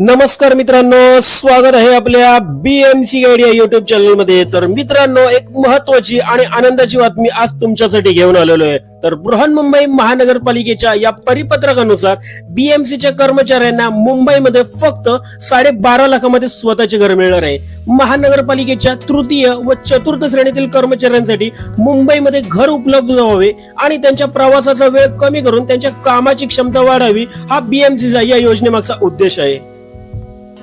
नमस्कार मित्रांनो स्वागत आहे आपल्या बीएमसी गाईड या युट्यूब चॅनलमध्ये तर मित्रांनो एक महत्वाची आणि आनंदाची बातमी आज तुमच्यासाठी घेऊन आलेलो आहे. तर बृहन्मुंबई महानगरपालिकेच्या या परिपत्रकानुसार बीएमसीच्या कर्मचाऱ्यांना मुंबईमध्ये फक्त साडेबारा लाखामध्ये स्वतःचे घर मिळणार आहे. महानगरपालिकेच्या तृतीय व चतुर्थ श्रेणीतील कर्मचाऱ्यांसाठी मुंबईमध्ये घर उपलब्ध व्हावे आणि त्यांच्या प्रवासाचा वेळ कमी करून त्यांच्या कामाची क्षमता वाढावी हा बीएमसीचा या योजनेमागचा उद्देश आहे.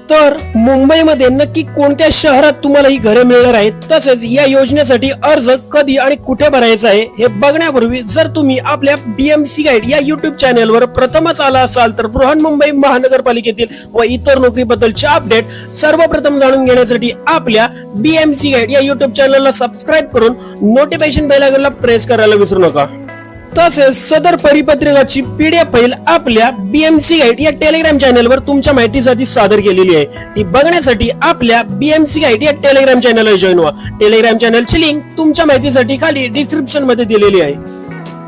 तर मुंबईमध्ये नक्की कोणत्या शहरात तुम्हाला ही घरे मिळणार आहेत? तसेच या योजनेसाठी अर्ज कधी आणि कुठे भरायचा आहे हे बघण्यापूर्वी जर तुम्ही आपल्या बीएमसी गाईड या युट्यूब चॅनेलवर प्रथमच आला असाल तर बृहन्मुंबई महानगरपालिकेतील व इतर नोकरीबद्दलचे अपडेट सर्वप्रथम जाणून घेण्यासाठी आपल्या बीएमसी गाईड या युट्यूब चॅनलला सबस्क्राईब करून नोटिफिकेशन बेल आयकॉनला प्रेस करायला विसरू नका. तसेच सदर परिपत्रकाची पीडीएफ फाईल आपल्या बीएमसी गाईड या टेलिग्राम चॅनलवर तुमच्या माहितीसाठी सादर केलेली आहे. ती बघण्यासाठी आपल्या बीएमसी गाईड या टेलिग्राम चॅनलला जॉईन व्हा. टेलिग्राम चॅनलची लिंक तुमच्या माहितीसाठी खाली डिस्क्रिप्शनमध्ये दिलेली आहे.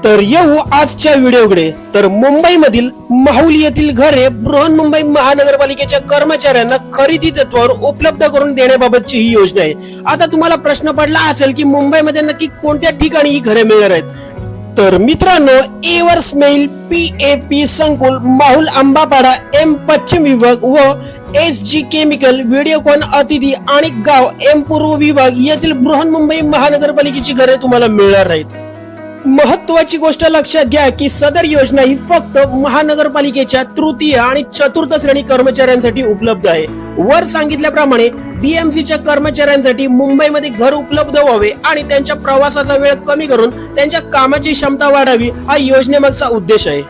तर येऊ आजच्या व्हिडिओकडे. तर मुंबईमधील माहुली येथील घरे बृहन्मुंबई महानगरपालिकेच्या कर्मचाऱ्यांना खरेदी तत्वावर उपलब्ध करून देण्याबाबतची ही योजना आहे. आता तुम्हाला प्रश्न पडला असेल की मुंबईमध्ये नक्की कोणत्या ठिकाणी ही घरे मिळणार आहेत? तर मित्रांनो एवर्स स्मेल पी ए पी संकुल माहुल आंबापाडा एम पश्चिम विभाग व एस जी केमिकल व्हिडिओकॉन अतिथी आणि गाव एम पूर्व विभाग येथील बृहन्मुंबई महानगरपालिकेची घरे तुम्हाला मिळणार आहेत. महत्वाची गोष्ट लक्षात घ्या की सदर योजना ही फक्त महानगरपालिकेच्या तृतीय आणि चतुर्थ श्रेणी कर्मचाऱ्यांसाठी उपलब्ध आहे. वर सांगितल्याप्रमाणे बीएमसीच्या कर्मचाऱ्यांसाठी मुंबईमध्ये घर उपलब्ध व्हावे आणि त्यांच्या प्रवासाचा वेळ कमी करून त्यांच्या कामाची क्षमता वाढावी हा योजनेमागचा उद्देश आहे.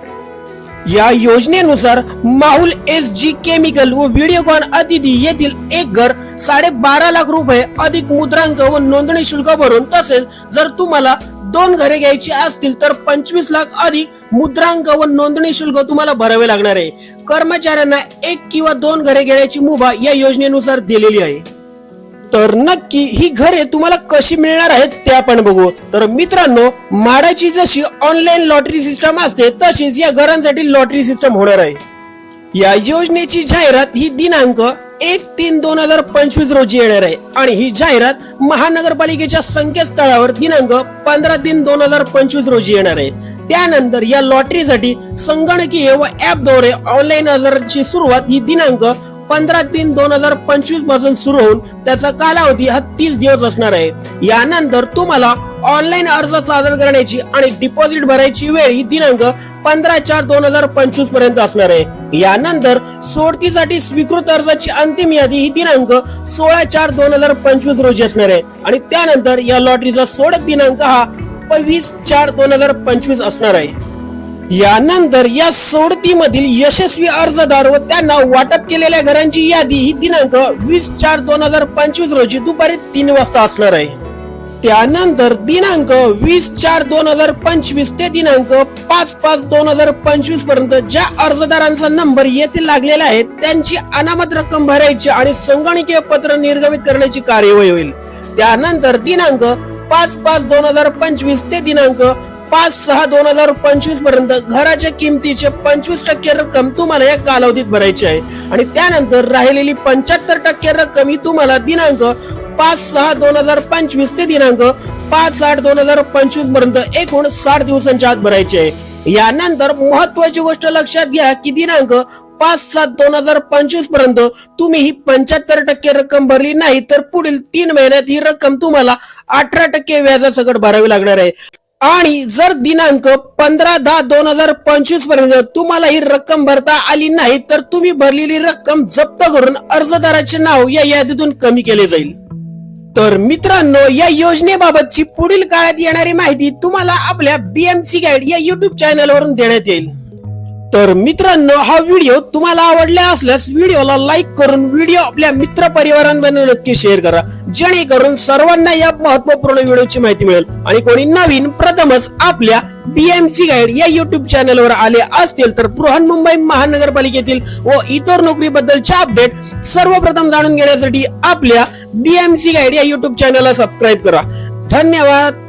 या योजनेनुसार माहुल एस जी केमिकल व व्हिडिओकॉन अतिथी येथील एक घर साडेबारा लाख रुपये अधिक मुद्रांक व नोंदणी शुल्क भरून तसेच जर तुम्हाला दोन घरे घ्यायची असतील तर पंचवीस लाख अधिक मुद्रांक व नोंदणी शुल्क तुम्हाला भरावे लागणार आहे. कर्मचाऱ्यांना एक किंवा दोन घरे घेण्याची मुभा या योजनेनुसार दिलेली आहे. तर नक्की ही घरे तुम्हाला कशी मिळणार आहेत ते आपण बघू. तर मित्रांनो माडाची जशी ऑनलाईन लॉटरी सिस्टम असते तशीच या घरांसाठी लॉटरी सिस्टम होणार आहे. या योजनेची जाहिरात ही दिनांक एक तीन दोन हजार पंचवीस रोजी येणार आहे. आणि ही जाहिरात महानगरपालिकेच्या संकेतस्थळावर दिनांक पंधरा तीन दोन हजार पंचवीस रोजी येणार आहे. त्यानंतर या लॉटरीसाठी संगणकीय व ऍपद्वारे ऑनलाईन अर्जाची सुरुवात ही दिनांक पंधरा तीन दोन हजार पंचवीसपासून सुरू होऊन त्याचा कालावधी हा तीस दिवस असणार आहे. यानंतर तुम्हाला ऑनलाईन अर्ज सादर करण्याची आणि डिपॉझिट भरायची वेळ ही दिनांक पंधरा चार दोन हजार पंचवीसपर्यंत असणार आहे. यानंतर सोडतीसाठी स्वीकृत अर्जाची अंतिम यादी ही दिनांक सोळा चार दोन हजार पंचवीस रोजी असणार आहे. आणि त्यानंतर या लॉटरीचा सोडत दिनांक हा वीस चार दोन हजार पंचवीस असणार आहे. यानंतर या सोडतीमधील यशस्वी अर्जदार व त्यांना वाटप केलेल्या घरांची यादी ही दिनांक वीस चार दोन हजार पंचवीस रोजी दुपारी तीन वाजता असणार आहे. त्यानंतर दिनांक वीस चार दोन हजार पंचवीस ते दिनांक पाच पाच दोन हजार पंचवीसपर्यंत ज्या अर्जदारांचा नंबर येथे लागलेला आहे त्यांची अनामत रक्कम भरायची आणि संगणकीय पत्र निर्गमित करण्याची कार्यवाही होईल. त्यानंतर दिनांक पाच पाच दोन हजार पंचवीस ते दिनांक पाच सहा दोन हजार पंचवीसपर्यंत घराच्या किमतीचे पंचवीस टक्के रक्कम तुम्हाला या कालावधीत भरायची आहे. आणि त्यानंतर राहिलेली पंच्याहत्तर टक्के रक्कम ही तुम्हाला दिनांक पाच सहा दोन हजार पंचवीस ते दिनांक पाच आठ दोन हजार पंचवीसपर्यंत एकूण साठ दिवसांच्या आत भरायचे. आहे यानंतर महत्वाची गोष्ट लक्षात घ्या की दिनांक पाच सात दोन हजार पंचवीसपर्यंत तुम्ही ही पंच्याहत्तर टक्के रक्कम भरली नाही तर पुढील तीन महिन्यात ही रक्कम तुम्हाला अठरा टक्के व्याजासकट भरावी लागणार आहे. आणि जर दिनांक पंधरा दहा दोन हजार पंचवीसपर्यंत तुम्हाला ही रक्कम भरता आली नाही तर तुम्ही भरलेली रक्कम जप्त करून अर्जदाराचे नाव या यादीतून कमी केले जाईल. तर मित्रांनो या योजनेबाबतची पुढील काळात येणारी माहिती तुम्हाला आपल्या बीएमसी गाईड या युट्यूब चॅनलवरून देण्यात येईल. तर मित्रांनो हा व्हिडिओ तुम्हाला आवडला असल्यास व्हिडिओला लाईक करून व्हिडिओ आपल्या मित्र परिवारांमध्ये नक्की शेअर करा. जेणेकरून सर्वांना या महत्त्वपूर्ण व्हिडिओची माहिती मिळेल. आणि कोणी नवीन प्रथमच आपल्या बीएमसी गाईड या युट्यूब चॅनलवर आले असतील तर बृहन्मुंबई महानगरपालिकेतील व इतर नोकरीबद्दलचे अपडेट सर्वप्रथम जाणून घेण्यासाठी आपल्या बीएमसी गाईड या युट्यूब चॅनलला सबस्क्राईब करा. धन्यवाद.